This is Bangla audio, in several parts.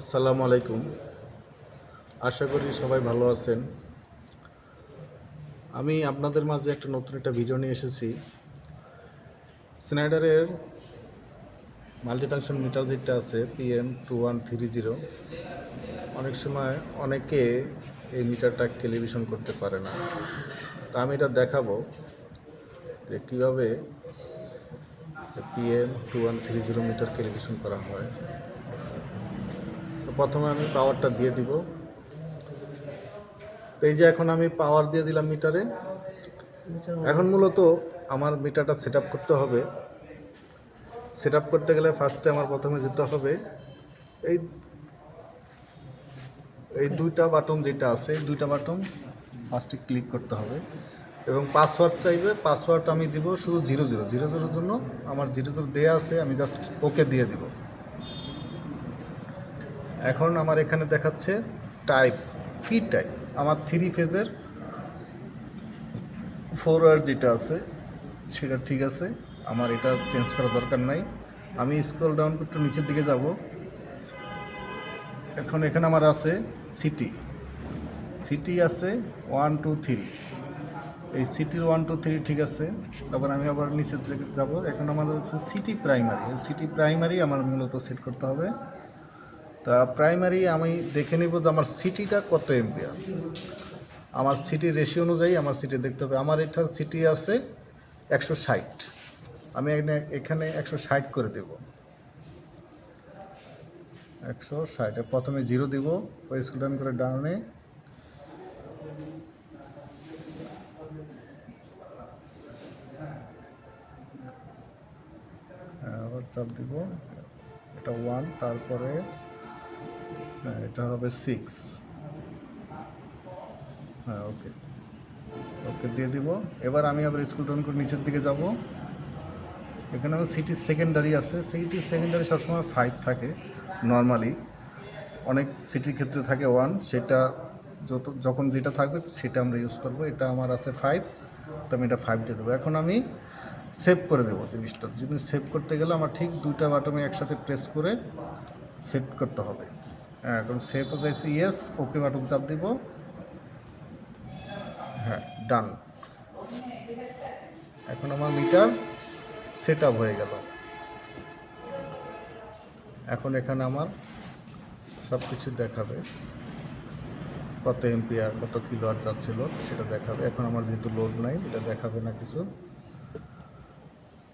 আসসালামু আলাইকুম। আশা করি সবাই ভালো আছেন। আমি আপনাদের মাঝে একটা নতুন একটা ভিডিও নিয়ে এসেছি। স্নাইডারের মাল্টিফাংশন মিটার যেটা আছে PM two one three zero অনেক সময় অনেকে এই মিটারটা টেলিভিশন করতে পারে না। তা আমি এটা দেখাবো যে কীভাবে PM two one three zero meter television করা হয়। প্রথমে আমি পাওয়ারটা দিয়ে দিব। এই যে এখন আমি পাওয়ার দিয়ে দিলাম মিটারে এখন মূলত আমার মিটারটা সেট করতে হবে। সেট করতে গেলে ফার্স্টে আমার প্রথমে যেতে হবে। এই এই দুইটা বাটন যেটা আছে দুইটা বাটন ফার্স্টে ক্লিক করতে হবে। এবং পাসওয়ার্ড চাইবে পাসওয়ার্ড আমি দিব শুধু জিরো জিরো জিরো জিরোর জন্য আমার জিরো জিরো দেওয়া আছে, আমি জাস্ট ওকে দিয়ে দিব। এখন আমার এখানে দেখাচ্ছে টাইপ ফি টাইপ আমার থ্রি ফেজের ফোর আর যেটা আছে, সেটা ঠিক আছে, আমার এটা চেঞ্জ করার দরকার নাই। আমি স্ক্রল ডাউন একটু নিচের দিকে যাব। এখন এখানে আমার আছে সিটি সিটি আছে ওয়ান টু থ্রি এই সিটির ওয়ান টু থ্রি ঠিক আছে, তারপর আমি আবার নিচের দিকে যাব। এখন আমার আছে সিটি প্রাইমারি সিটি প্রাইমারি আমার মূলত সেট করতে হবে। তা প্রাইমারি আমি দেখে নেব যে আমার সিটিটা কত এম্পিয়ার। আমার সিটি রেশিও অনুযায়ী আমার সিটি দেখতে হবে। আমার এটার সিটি আছে একশো ষাট। আমি এখানে একশো ষাট করে দেব। একশো ষাটে প্রথমে জিরো দিব। ওই স্কুল করে ডাউনে আবার চাপ দিব। এটা ওয়ান তারপরে হ্যাঁ এটা হবে সিক্স হ্যাঁ ওকে ওকে দিয়ে দিব। এবার আমি আবার স্কুল টাউন করে নিচের দিকে যাব। এখানে আমার সিটি সেকেন্ডারি আছে। সিটি সেকেন্ডারি সবসময় ফাইভ থাকে নর্মালি অনেক সিটির ক্ষেত্রে থাকে ওয়ান সেটা যত, যখন যেটা থাকবে সেটা আমরা ইউজ করব। এটা আমার আছে ফাইভ তো আমি এটা ফাইভ দিয়ে দেবো। এখন আমি সেভ করে দেবো জিনিসটা। জিনিস সেভ করতে গেলে আমার ঠিক দুইটা বাটনে একসাথে প্রেস করে সেট করতে হবে। হ্যাঁ এখন সেভ যাচ্ছে ইয়েস ওকে বাটন চাপ দিব। হ্যাঁ ডান এখন আমার মিটার সেট আপ হয়ে গেল। এখন এখানে আমার সব কিছু দেখাবে। কত এমপিআর কত কিলো কিলোয়াট যাচ্ছিল সেটা দেখাবে। এখন আমার যেহেতু লোড নাই, এটা দেখাবে না কিছু।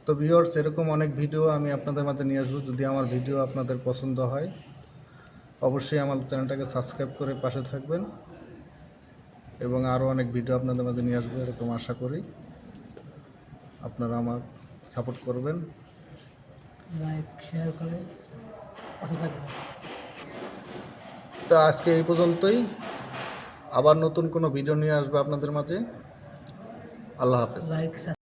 তো ভিউয়ার্স এরকম অনেক ভিডিও আমি আপনাদের মাঝে নিয়ে আসব। যদি আমার ভিডিও আপনাদের পছন্দ হয় অবশ্যই আমার চ্যানেলটাকে সাবস্ক্রাইব করে পাশে থাকবেন এবং আরও অনেক ভিডিও আপনাদের মাঝে নিয়ে আসব এরকম আশা করি। আপনারা আমার সাপোর্ট করবেন। লাইক শেয়ার করে পাশে থাকবেন। তো আজকে এই পর্যন্তই। আবার নতুন কোনো ভিডিও নিয়ে আসব আপনাদের মাঝে। আল্লাহ হাফেজ। লাইক